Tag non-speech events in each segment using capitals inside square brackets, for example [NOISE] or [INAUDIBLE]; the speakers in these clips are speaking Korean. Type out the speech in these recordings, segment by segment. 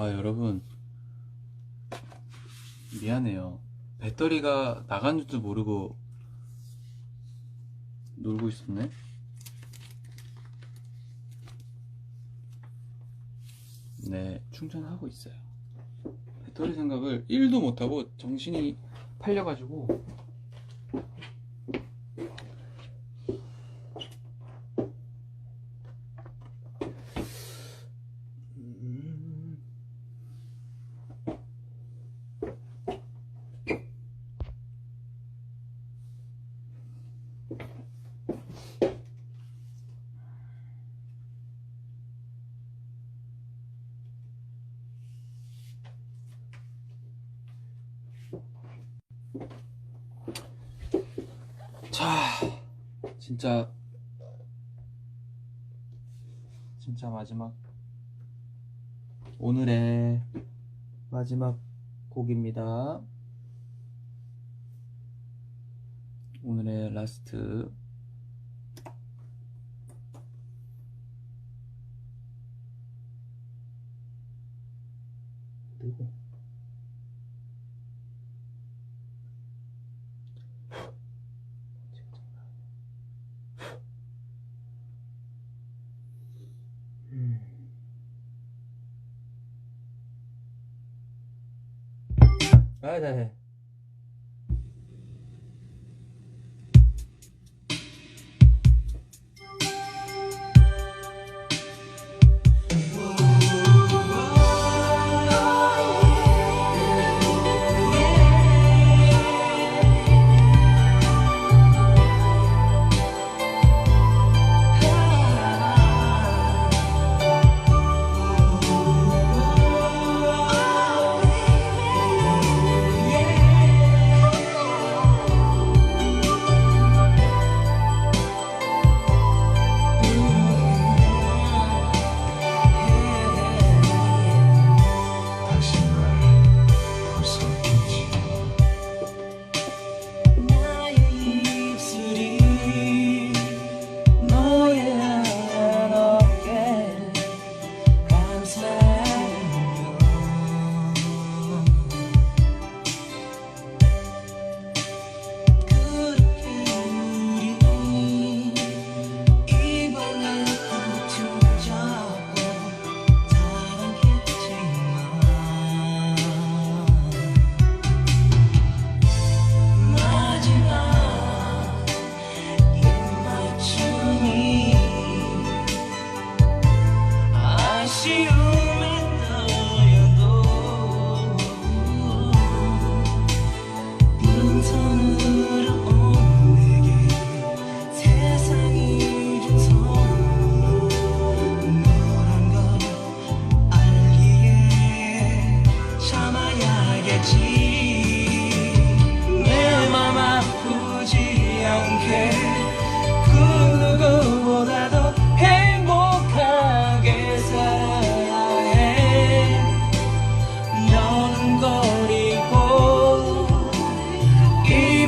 아 여러분. 미안해요. 배터리가 나간 줄도 모르고 놀고 있었네. 네 충전하고 있어요. 배터리 생각을 1도 못하고 정신이 팔려가지고 진짜 진짜 마지막 오늘의 마지막 곡입니다. 오늘의 라스트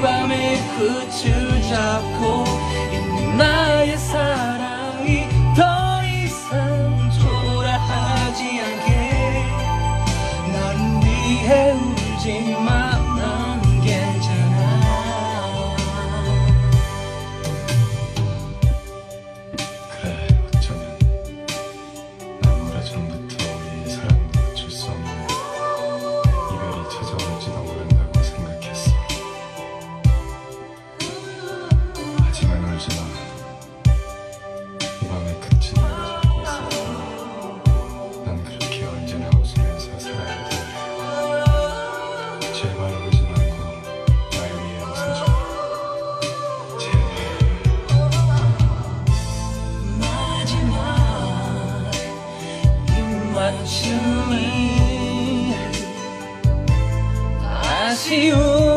밤에 그추 잡고 있는 나의 사랑. watching me. I see you.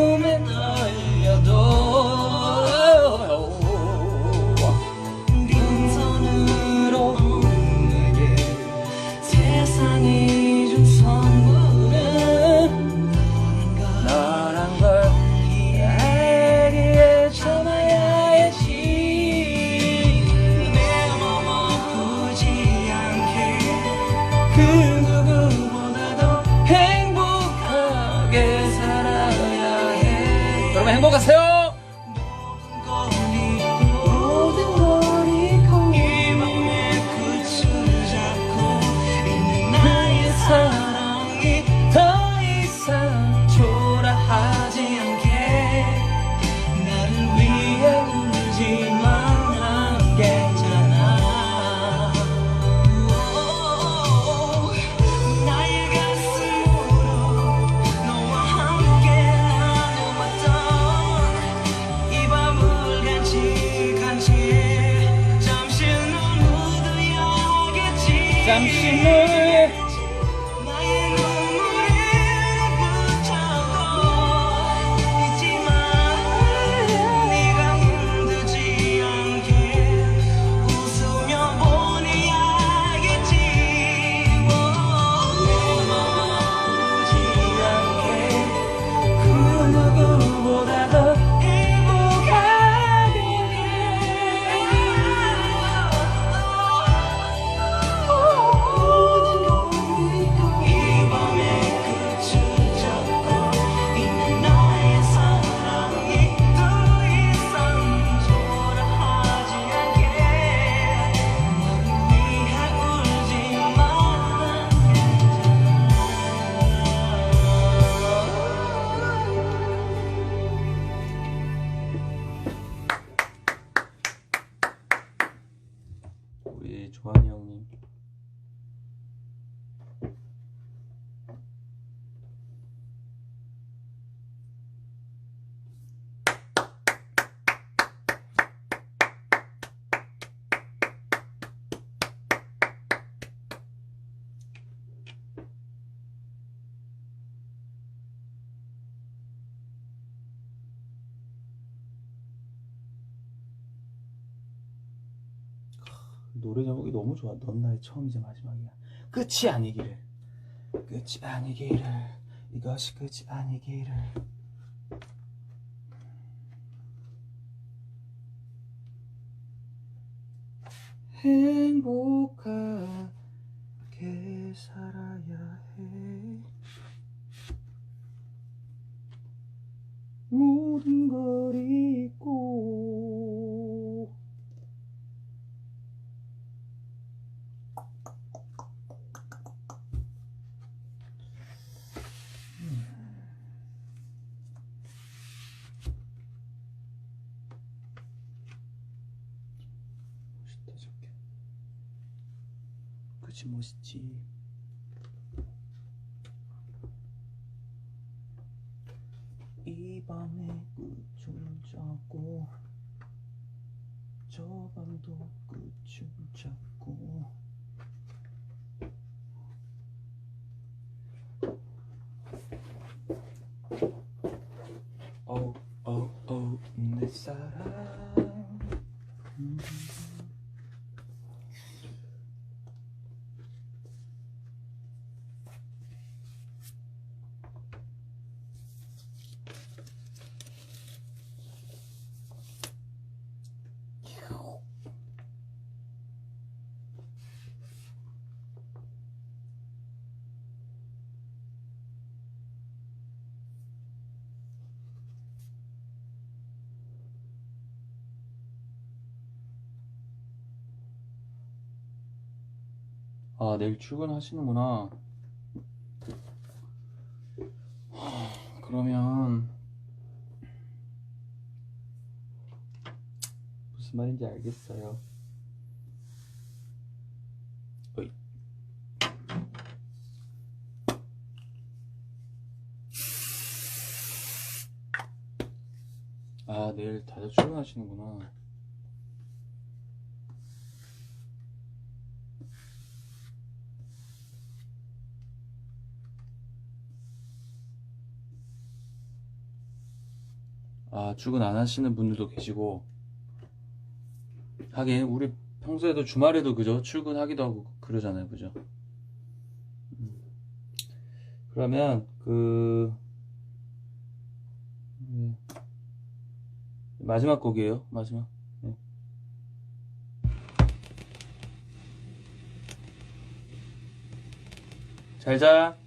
노래 제목이 너무 좋아. 넌 나의 처음이자 마지막이야. 끝이 아니기를. 끝이 아니기를. 이것이 끝이 아니기를. 행복하게 살아야 해. 모든 걸 잊고 멋있다 저게 그치 멋있지? 이 밤의 끝을 잡고 저 밤도 끝을 잡고 어우 어우 어우 내 사랑 음. 아, 내일 출근하시는구나. 하, 그러면 무슨 말인지 알겠어요. 아, 내일 다들 출근하시는구나. 아, 출근 안 하시는 분들도 계시고, 하긴, 우리 평소에도 주말에도 그죠? 출근하기도 하고 그러잖아요. 그죠? 음. 그러면, 그, 네. 마지막 곡이에요. 마지막. 네. 잘 자.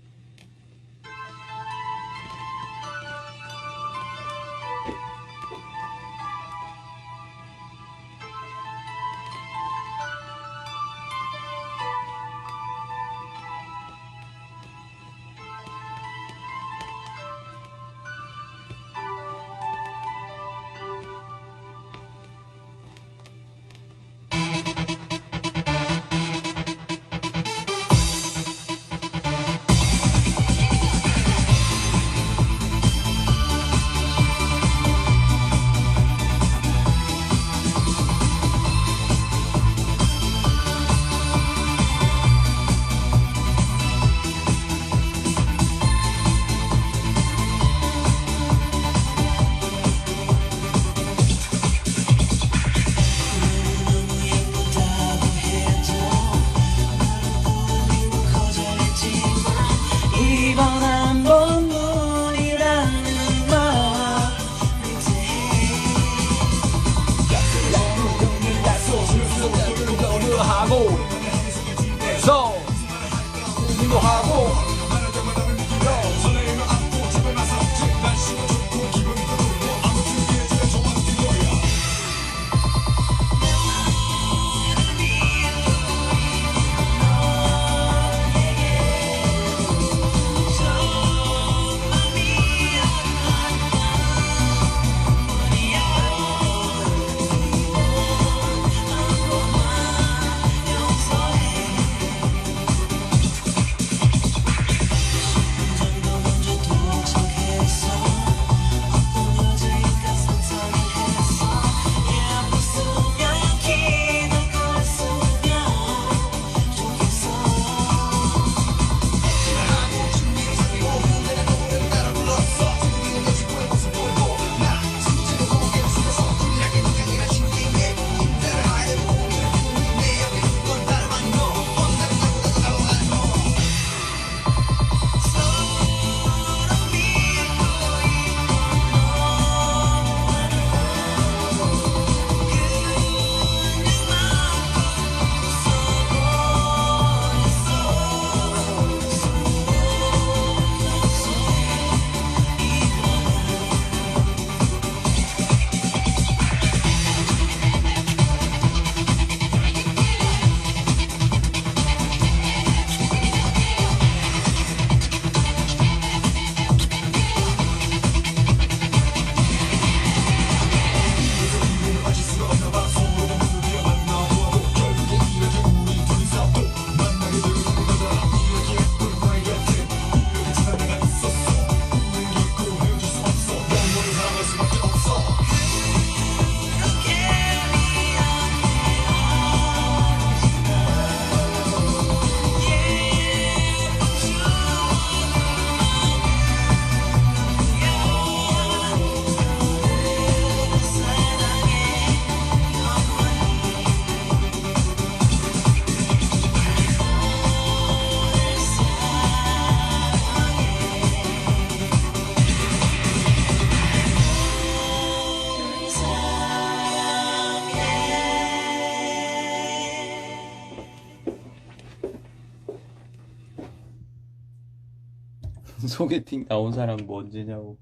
소개팅 나온 사람 뭐 언제냐고.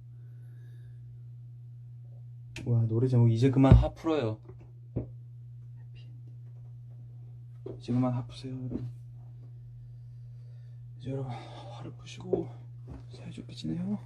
와 노래 제목 이제 그만 하 풀어요. 이제 그만 하 푸세요 여러분. 이제 여러분 화를 푸시고 사이좋게 지내요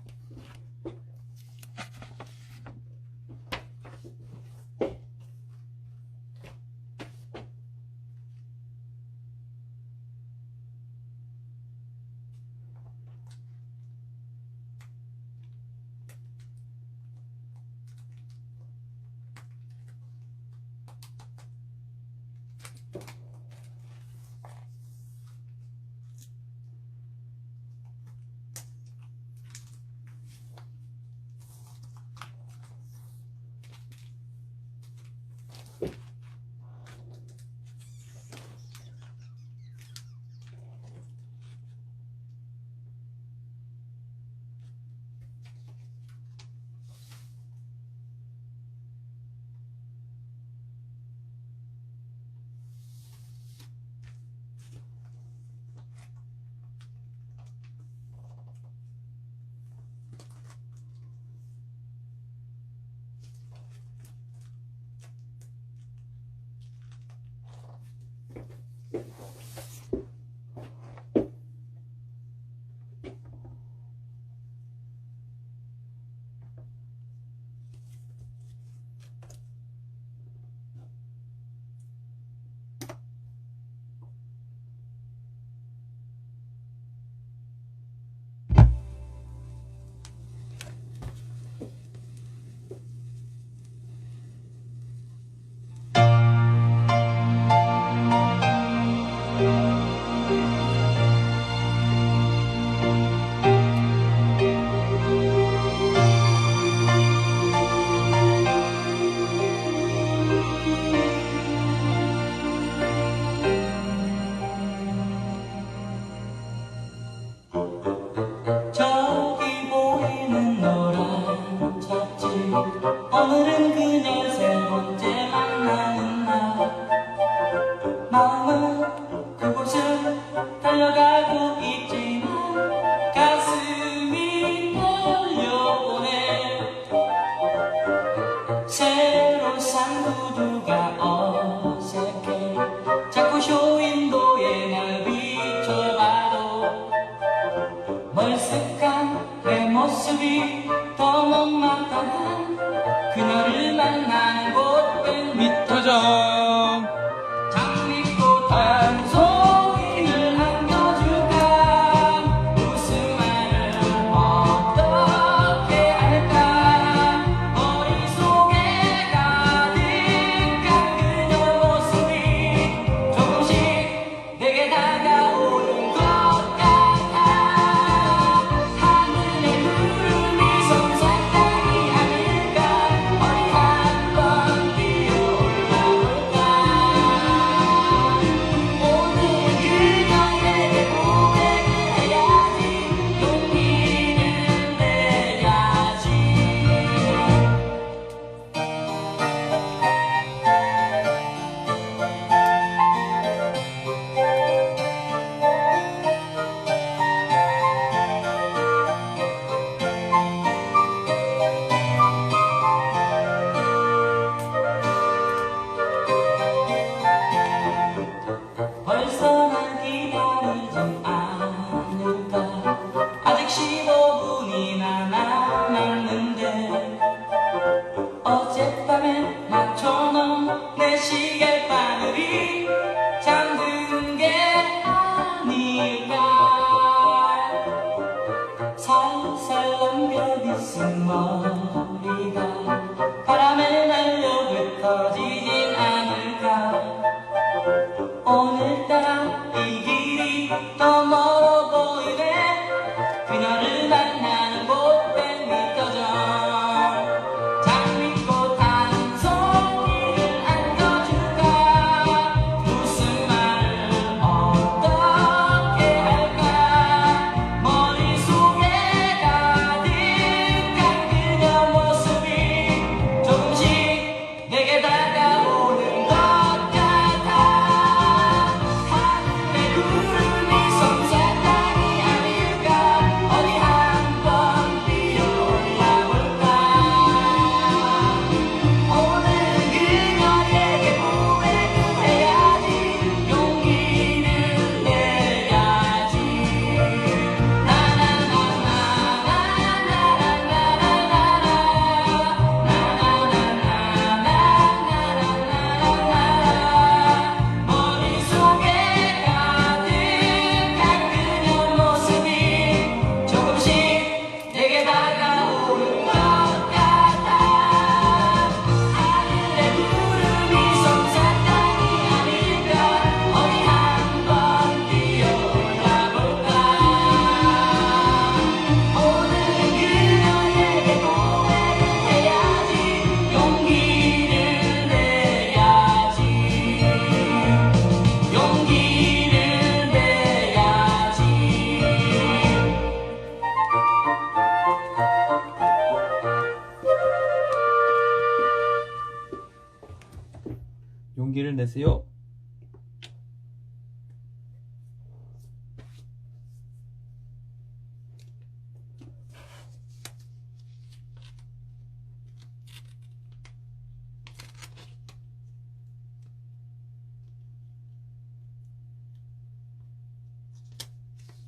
Ram.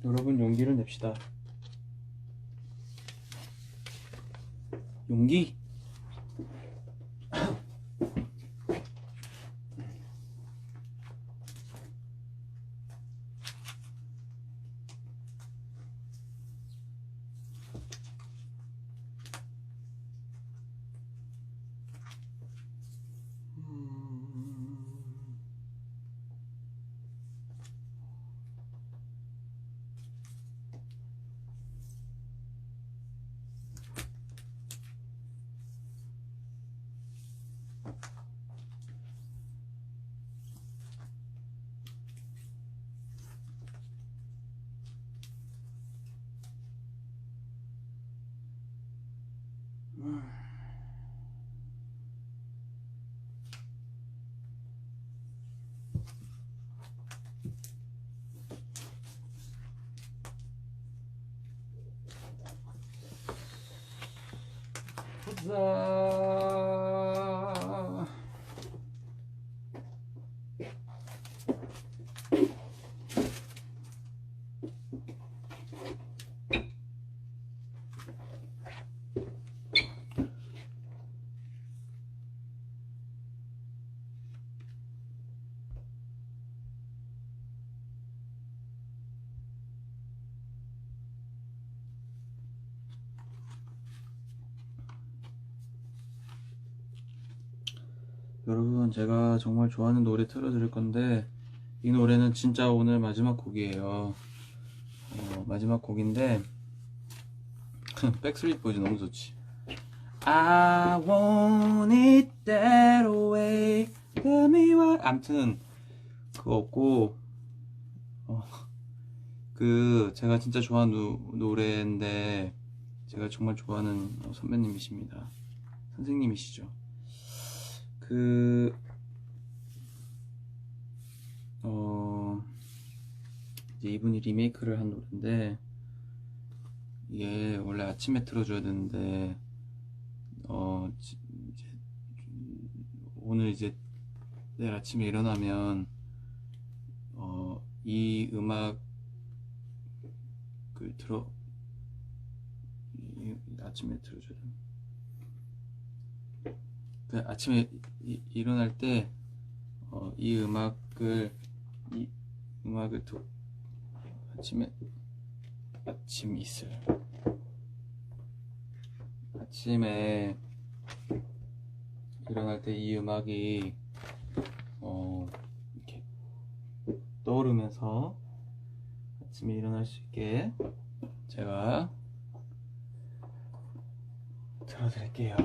여러분 용기를 냅시다. 용기! Huzzah! 여러분 제가 정말 좋아하는 노래 틀어드릴 건데 이 노래는 진짜 오늘 마지막 곡이에요. 어, 마지막 곡인데 [LAUGHS] 백스트리트 보이즈 너무 좋지. I want it that way. Tell me why. 암튼 그거 없고 어, 그 제가 진짜 좋아하는 노, 노래인데 제가 정말 좋아하는 어, 선배님이십니다. 선생님이시죠 그, 어, 이제 이분이 리메이크를 한 노래인데, 이게 원래 아침에 틀어줘야 되는데, 어, 지- 이제, 오늘 이제 내일 아침에 일어나면, 어, 이 음악, 그, 들어, 이- 아침에 돼. 그 아침에 이- 일어날 때, 어, 이 음악을, 이 음악을 또, 아침에, 아침 이슬. 아침에 일어날 때 이 음악이, 어, 이렇게 떠오르면서 아침에 일어날 수 있게 제가 들어드릴게요.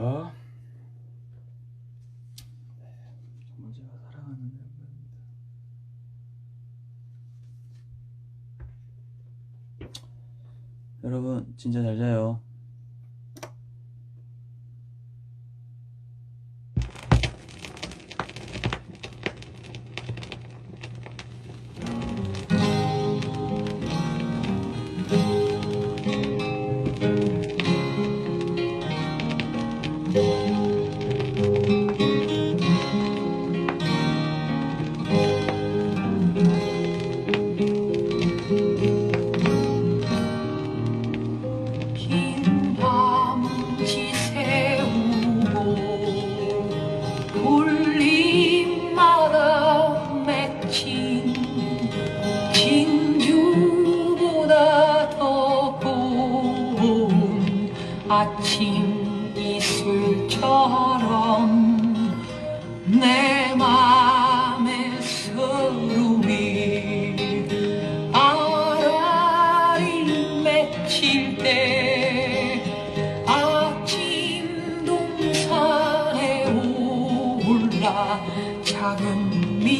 정말 제가 사랑하는 멤버입니다. 여러분 진짜 잘 자요.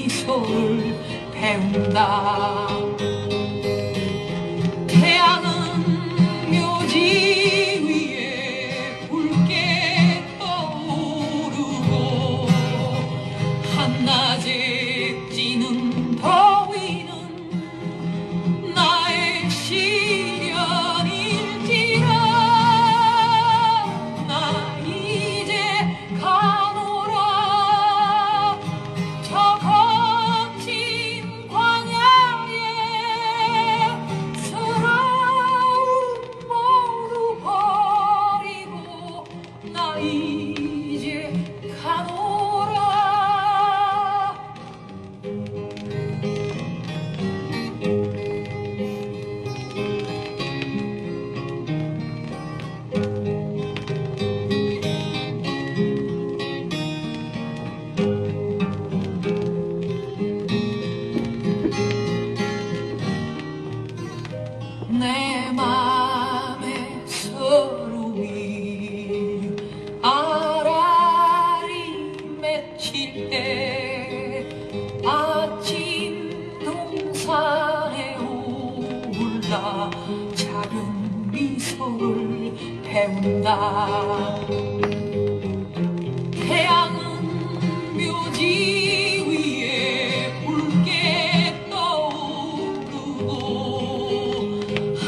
미소를 배운다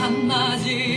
한낮에